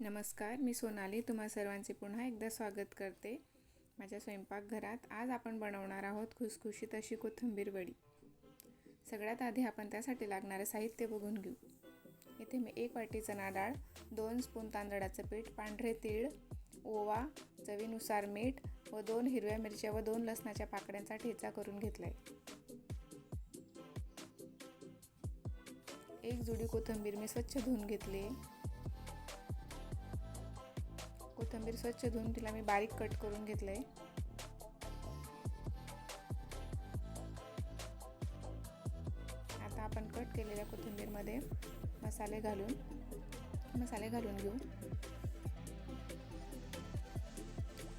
नमस्कार मी सोनाली. तुम्हा सर्वांचे पुन्हा एकदा स्वागत करते. माझ्या स्वयंपाकघरात आज आपण बनवणार आहोत खुसखुशीत अशी कोथिंबीर वडी. सगळ्यात आधी आपण त्यासाठी लागणारं साहित्य बघून घेऊ. इथे मी एक वाटी चणा डाळ दोन स्पून तांदळाचं पीठ पांढरे तीळ ओवा चवीनुसार मीठ व दोन हिरव्या मिरच्या व दोन लसणाच्या पाकड्यांचा ठेचा करून घेतला आहे एक जुडी कोथिंबीर मी स्वच्छ धुवून घेतली कोथिंबीर स्वच्छ धुवून तिला मी बारीक कट करून घेतलं आहे आता आपण कट केलेल्या कोथिंबीरमध्ये मसाले घालून मसाले घालून घेऊ.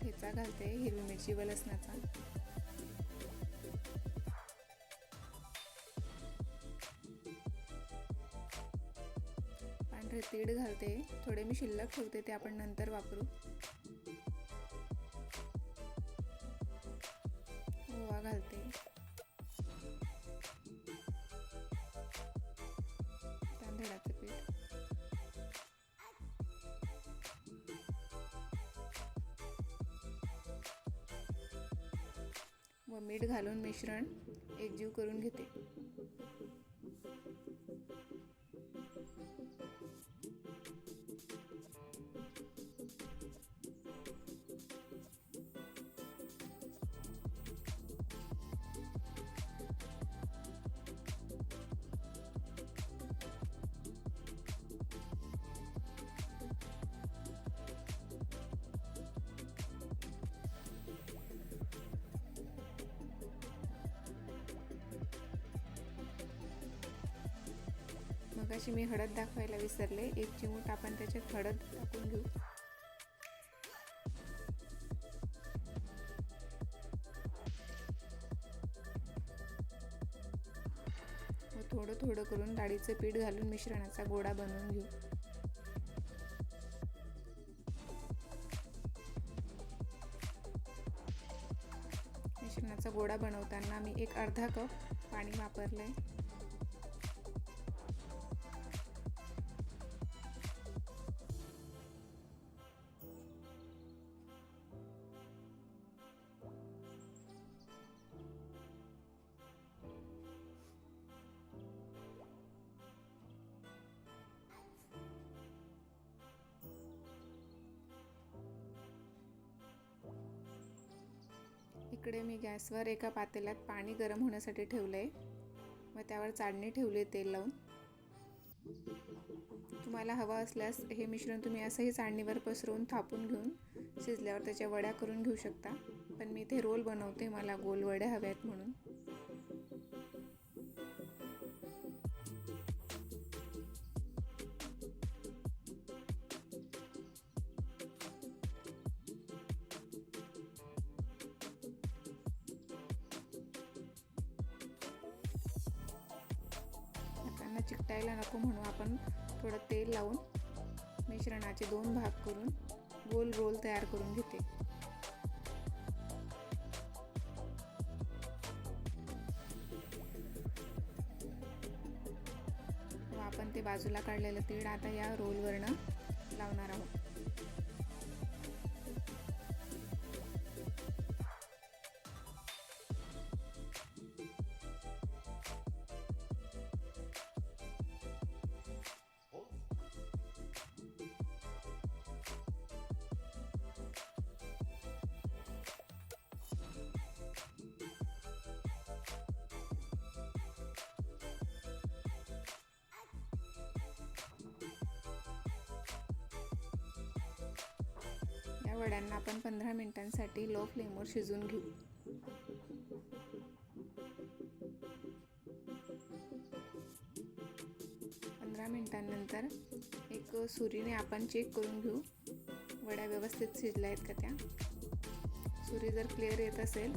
ठेचा घालते हिरवी मिरची व लसणाचा. पांढरे तीड घालते. थोडे मी शिल्लक ठेवते ते आपण नंतर वापरू. ओवा घालते. तांदळाचं पीठ. व मीठ घालून मिश्रण एकजीव करून घेते. मगाशी मी हळद दाखवायला विसरले. एक चिमूट आपण त्याच्यात हळद टाकून घेऊ. व थोडं थोडं करून डाळीचं पीठ घालून मिश्रणाचा गोळा बनवून घेऊ. मिश्रणाचा गोळा बनवताना मी एक अर्धा कप पाणी वापरलं आहे इकडे मी गॅसवर एका पातेल्यात पाणी गरम होण्यासाठी ठेवलं आहे मग त्यावर चाळणी ठेवली आहे तेल लावून. तुम्हाला हवा असल्यास हे मिश्रण तुम्ही असंही चाळणीवर पसरवून थापून घेऊन शिजल्यावर त्याच्या वड्या करून घेऊ शकता. पण मी इथे रोल बनवते मला गोल वड्या हव्या आहेत म्हणून. हातांना चिकटायला नको म्हणून आपण थोडं तेल लावून मिश्रणाचे दोन भाग करून गोल रोल तयार करून घेते. व आपण ते बाजूला काढलेलं तीळ आता या रोलवरनं लावणार आहोत. वड्यांना आपण पंधरा मिनिटांसाठी लो फ्लेमवर शिजून घेऊ. पंधरा मिनिटांनंतर एक सुरीने आपण चेक करून घेऊ. वड्या व्यवस्थित शिजल्या आहेत का त्या? सुरी जर क्लिअर येत असेल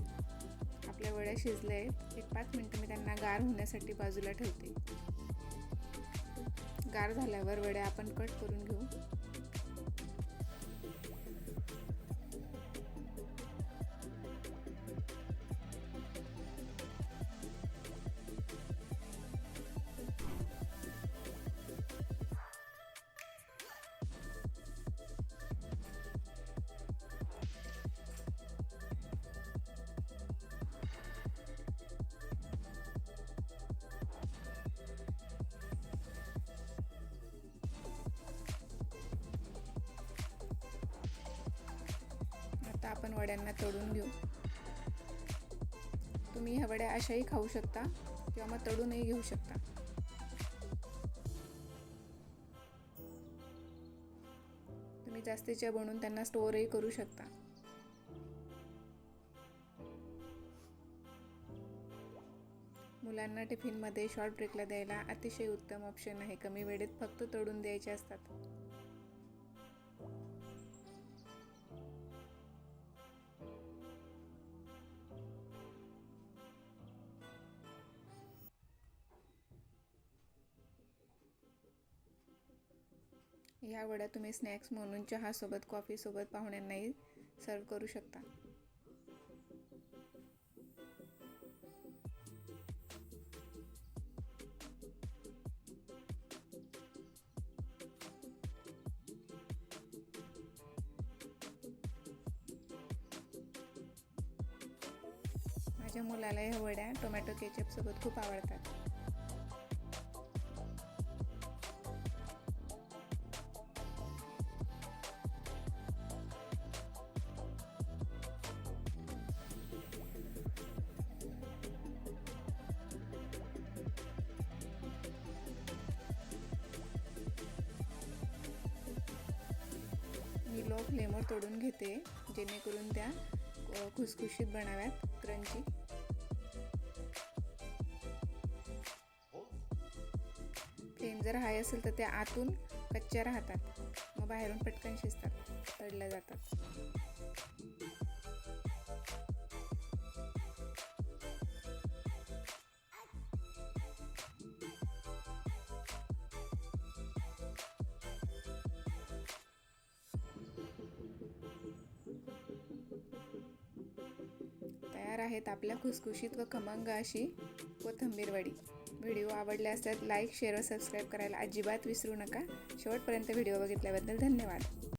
आपल्या वड्या शिजल्या आहेत. एक पाच मिनटं मी त्यांना गार होण्यासाठी बाजूला ठेवते. गार झाल्यावर वड्या आपण कट करून घेऊ. वड्यांना तळून घेऊ. तुम्ही ह्या वड्या अशाही खाऊ शकता किंवा मग तळूनही घेऊ शकता. तुम्ही जास्तीच्या बनवून त्यांना स्टोअरही करू शकता. मुलांना टिफिनमध्ये शॉर्ट ब्रेकला द्यायला अतिशय उत्तम ऑप्शन आहे. कमी वेळेत फक्त तळून द्यायचे असतात. ह्या वड्या तुम्ही स्नॅक्स म्हणून चहासोबत कॉफीसोबत पाहुण्यांनाही सर्व करू शकता. माझ्या मुलाला ह्या वड्या टोमॅटो केचपसोबत खूप आवडतात. मी फ्लेमवर तोडून घेते जेणेकरून त्या खुसखुशीत बनाव्यात क्रंची. फ्लेम जर हाय असेल तर त्या आतून कच्च्या राहतात. मग बाहेरून पटकन शिजतात तळल्या जातात. आहेत आपल्या खुसखुशीत व खमंग अशी व वडी व्हिडिओ आवडले असल्यास लाईक शेअर व सबस्क्राईब करायला अजिबात विसरू नका. शेवटपर्यंत व्हिडिओ बघितल्याबद्दल धन्यवाद.